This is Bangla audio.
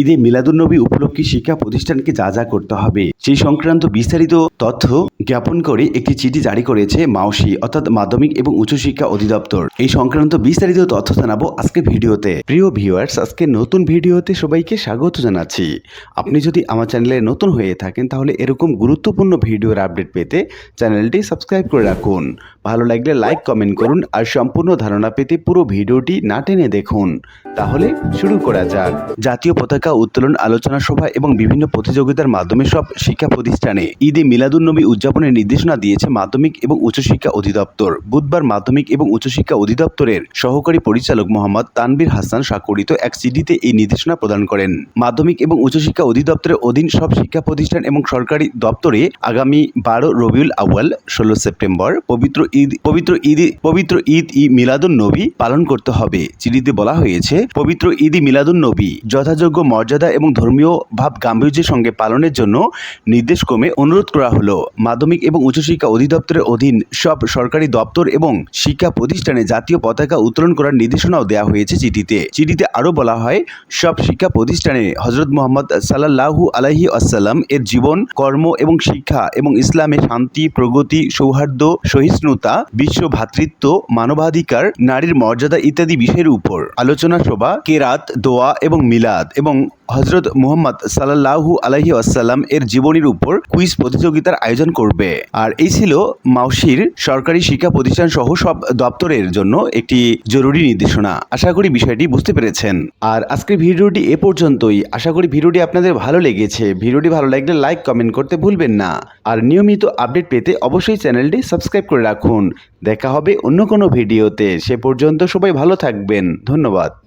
ঈদে মিলাদুন্নবী উপলক্ষে শিক্ষা প্রতিষ্ঠানকে যা যা করতে হবে। সেই সংক্রান্ত বিস্তারিত তথ্য জ্ঞাপন করে একটি চিঠি জারি করেছে মাওসি অর্থাৎ মাধ্যমিক এবং উচ্চশিক্ষা অধিদপ্তর। এই সংক্রান্ত বিস্তারিত তথ্য জানাব আজকে ভিডিওতে। প্রিয় ভিউয়ার্স, আজকে নতুন ভিডিওতে সবাইকে স্বাগত জানাচ্ছি। আপনি যদি আমার চ্যানেলে নতুন হয়ে থাকেন, তাহলে এরকম গুরুত্বপূর্ণ ভিডিওর আপডেট পেতে চ্যানেলটি সাবস্ক্রাইব করে রাখুন। ভালো লাগলে লাইক, কমেন্ট করুন আর সম্পূর্ণ ধারণা পেতে পুরো ভিডিওটি না টেনে দেখুন। তাহলে শুরু করা যাক। জাতীয় পতাকা উত্তোলন, আলোচনা সভা এবং বিভিন্ন প্রতিযোগিতার মাধ্যমে সব শিক্ষা প্রতিষ্ঠানে ঈদে মিলাদুন্নবী উদযাপনের নির্দেশনা দিয়েছে মাধ্যমিক এবং উচ্চশিক্ষা অধিদপ্তর। বুধবার মাধ্যমিক এবং উচ্চশিক্ষা অধিদপ্তরের সহকারী পরিচালক মোহাম্মদ তানবীর হাসান স্বাক্ষরিত এক চিঠিতে এই নির্দেশনা প্রদান করেন। মাধ্যমিক এবং উচ্চশিক্ষা অধিদপ্তরের অধীন সব শিক্ষা প্রতিষ্ঠান এবং সরকারি দপ্তরে আগামী বারো রবিউল আউয়াল, ষোলো সেপ্টেম্বর পবিত্র ঈদ পবিত্র ঈদ পবিত্র ঈদ ই মিলাদুন নবী পালন করতে হবে। চিঠিতে বলা হয়েছে, পবিত্র ঈদ মিলাদুন নবী যথাযোগ্য মর্যাদা এবং ধর্মীয় ভাব গাম্ভীর্যের সঙ্গে পালনের জন্য নির্দেশক্রমে অনুরোধ করা হলো। মাধ্যমিক এবং উচ্চশিক্ষা অধিদপ্তরের অধীন সব সরকারি দপ্তর এবং শিক্ষা প্রতিষ্ঠানে জাতীয় পতাকা উত্তোলন করার নির্দেশনাও দেওয়া হয়েছে চিঠিতে। চিঠিতে আরও বলা হয়, সব শিক্ষা প্রতিষ্ঠানে হজরত মোহাম্মদ সাল্লাল্লাহু আলাইহি আসাল্লাম এর জীবন, কর্ম এবং শিক্ষা এবং ইসলামে শান্তি, প্রগতি, সৌহার্দ্য, সহিষ্ণুতা, বিশ্ব ভ্রাতৃত্ব মানবাধিকার, নারীর মর্যাদা ইত্যাদি বিষয়ের উপর। আলোচনা সভা, কেরাত, দোয়া এবং মিলাদ এবং হজরত মুহাম্মদ সাল্লাল্লাহু আলাইহি আসাল্লাম এর জীবনীর উপর কুইজ প্রতিযোগিতার আয়োজন করবে। আর এই ছিল মাউসির সরকারি শিক্ষা প্রতিষ্ঠান সহ সব দপ্তরের জন্য একটি জরুরি নির্দেশনা। আশা করি বিষয়টি বুঝতে পেরেছেন। আর আজকের ভিডিওটি এ পর্যন্তই। আশা করি ভিডিওটি আপনাদের ভালো লেগেছে। ভিডিওটি ভালো লাগলে লাইক, কমেন্ট করতে ভুলবেন না। আর নিয়মিত আপডেট পেতে অবশ্যই চ্যানেলটি সাবস্ক্রাইব করে রাখুন। দেখা হবে অন্য কোনো ভিডিওতে। সে পর্যন্ত সবাই ভালো থাকবেন। ধন্যবাদ।